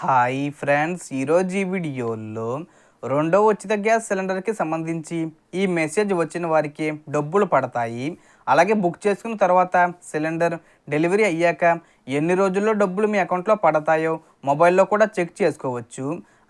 Hi friends ఈరోజు ఈ వీడియోలో రెండో ఉచిత గ్యాస్ సిలిండర్కి సంబంధించి ఈ మెసేజ్ వచ్చిన వారికి డబ్బులు పడతాయి. అలాగే బుక్ చేసుకున్న తర్వాత సిలిండర్ డెలివరీ అయ్యాక ఎన్ని రోజుల్లో డబ్బులు మీ అకౌంట్లో పడతాయో మొబైల్లో కూడా చెక్ చేసుకోవచ్చు.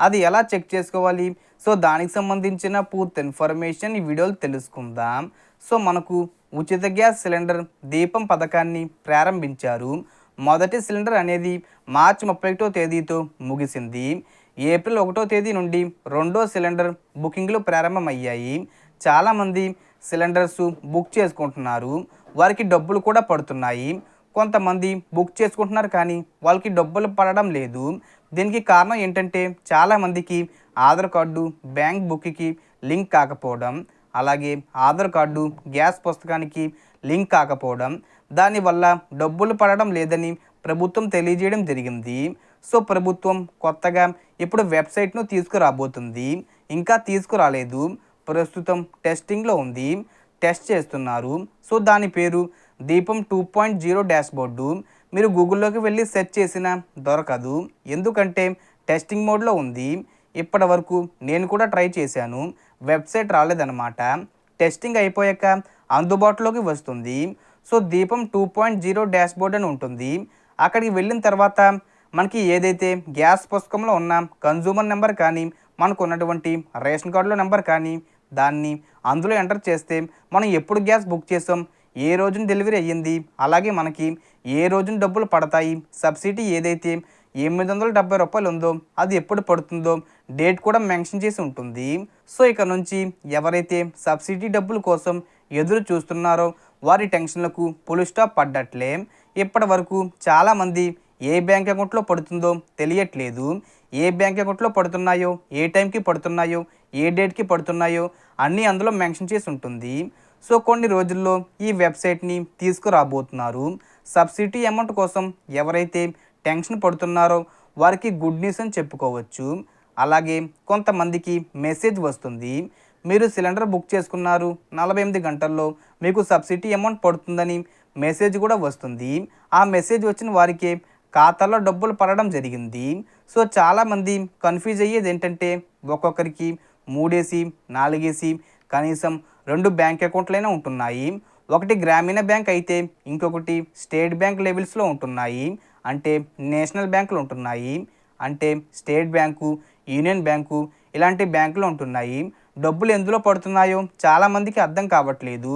అది ఎలా చెక్ చేసుకోవాలి? సో దానికి సంబంధించిన పూర్తి ఇన్ఫర్మేషన్ ఈ వీడియోలో తెలుసుకుందాం. సో మనకు ఉచిత గ్యాస్ సిలిండర్ దీపం పథకాన్ని ప్రారంభించారు. మొదటి సిలిండర్ అనేది మార్చి ముప్పై ఒకటో తేదీతో ముగిసింది. ఏప్రిల్ ఒకటో తేదీ నుండి రెండో సిలిండర్ బుకింగ్లు ప్రారంభమయ్యాయి. చాలామంది సిలిండర్స్ బుక్ చేసుకుంటున్నారు. వారికి డబ్బులు కూడా పడుతున్నాయి. కొంతమంది బుక్ చేసుకుంటున్నారు కానీ వాళ్ళకి డబ్బులు పడడం లేదు. దీనికి కారణం ఏంటంటే చాలామందికి ఆధార్ కార్డు బ్యాంక్ బుక్కి లింక్ కాకపోవడం. అలాగే ఆధార్ కార్డు గ్యాస్ పుస్తకానికి లింక్ కాకపోవడం దానివల్ల డబ్బులు పడడం లేదని ప్రభుత్వం తెలియజేయడం జరిగింది. సో ప్రభుత్వం కొత్తగా ఇప్పుడు వెబ్సైట్ను తీసుకురాబోతుంది. ఇంకా తీసుకురాలేదు. ప్రస్తుతం టెస్టింగ్లో ఉంది. టెస్ట్ చేస్తున్నారు. సో దాని పేరు Deepam two point zero dash board మీరు గూగుల్లోకి వెళ్ళి సెర్చ్ చేసినా దొరకదు. ఎందుకంటే టెస్టింగ్ మోడ్లో ఉంది. ఇప్పటి వరకు నేను కూడా ట్రై చేశాను. వెబ్సైట్ రాలేదన్నమాట. టెస్టింగ్ అయిపోయాక అందుబాటులోకి వస్తుంది. So Deepam two point zero dash board అని ఉంటుంది. అక్కడికి వెళ్ళిన తర్వాత మనకి ఏదైతే గ్యాస్ పుస్తకంలో ఉన్న కన్జ్యూమర్ నెంబర్ కానీ మనకు ఉన్నటువంటి రేషన్ కార్డులో నెంబర్ కానీ దాన్ని అందులో ఎంటర్ చేస్తే మనం ఎప్పుడు గ్యాస్ బుక్ చేసాం ఏ రోజున డెలివరీ అయ్యింది అలాగే మనకి ఏ రోజున డబ్బులు పడతాయి సబ్సిడీ ఏదైతే ఎనిమిది వందల డెబ్బై రూపాయలు ఉందో అది ఎప్పుడు పడుతుందో డేట్ కూడా మెన్షన్ చేసి ఉంటుంది. సో ఇక నుంచి ఎవరైతే సబ్సిడీ డబ్బుల కోసం ఎదురు చూస్తున్నారో వారి టెన్షన్లకు పులు స్టాప్ పడ్డట్లే. ఇప్పటి వరకు చాలామంది ఏ బ్యాంక్ అకౌంట్లో పడుతుందో తెలియట్లేదు. ఏ బ్యాంక్ అకౌంట్లో పడుతున్నాయో ఏ టైంకి పడుతున్నాయో ఏ డేట్కి పడుతున్నాయో అన్నీ అందులో మెన్షన్ చేసి ఉంటుంది. సో కొన్ని రోజుల్లో ఈ వెబ్సైట్ని తీసుకురాబోతున్నారు. సబ్సిడీ అమౌంట్ కోసం ఎవరైతే టెన్షన్ పడుతున్నారో. వారికి గుడ్ న్యూస్ అని చెప్పుకోవచ్చు. అలాగే కొంతమందికి మెసేజ్ వస్తుంది. మీరు సిలిండర్ బుక్ చేసుకున్నారు. నలభై ఎనిమిది గంటల్లో మీకు సబ్సిడీ అమౌంట్ పడుతుందని మెసేజ్ కూడా వస్తుంది. ఆ మెసేజ్ వచ్చిన వారికి ఖాతాలో డబ్బులు పడడం జరిగింది. సో చాలామంది కన్ఫ్యూజ్ అయ్యేది ఏంటంటే ఒక్కొక్కరికి మూడేసి నాలుగేసి కనీసం రెండు బ్యాంక్ అకౌంట్లైనా ఉంటున్నాయి. ఒకటి గ్రామీణ బ్యాంక్ అయితే ఇంకొకటి స్టేట్ బ్యాంక్ లెవెల్స్లో ఉంటున్నాయి. అంటే నేషనల్ బ్యాంకులు ఉంటున్నాయి అంటే స్టేట్ బ్యాంకు యూనియన్ బ్యాంకు ఇలాంటి బ్యాంకులు ఉంటున్నాయి. డబ్బులు ఎందులో పడుతున్నాయో చాలామందికి అర్థం కావట్లేదు.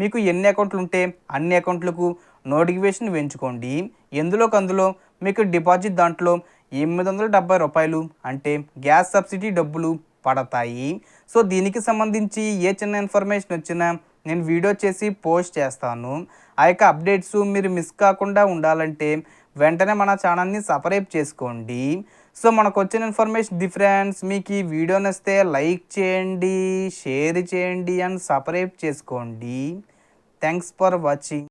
మీకు ఎన్ని అకౌంట్లు ఉంటే అన్ని అకౌంట్లకు నోటిఫికేషన్ పెంచుకోండి ఎందులోకి అందులో మీకు డిపాజిట్ దాంట్లో ఎనిమిది వందల డెబ్బై రూపాయలు అంటే గ్యాస్ సబ్సిడీ డబ్బులు పడతాయి. సో దీనికి సంబంధించి ఏ చిన్న ఇన్ఫర్మేషన్ వచ్చినా నేను వీడియో చేసి పోస్ట్ చేస్తాను. ఆ యొక్క అప్డేట్స్ మీరు మిస్ కాకుండా ఉండాలంటే వెంటనే మన ఛానల్ని సపరేట్ చేసుకోండి. సో మనకు వచ్చిన ఇన్ఫర్మేషన్ డిఫరెన్స్ మీకు ఈ వీడియో నచ్చితే లైక్ చేయండి షేర్ చేయండి అండ్ సపరేట్ చేసుకోండి. Thanks for watching.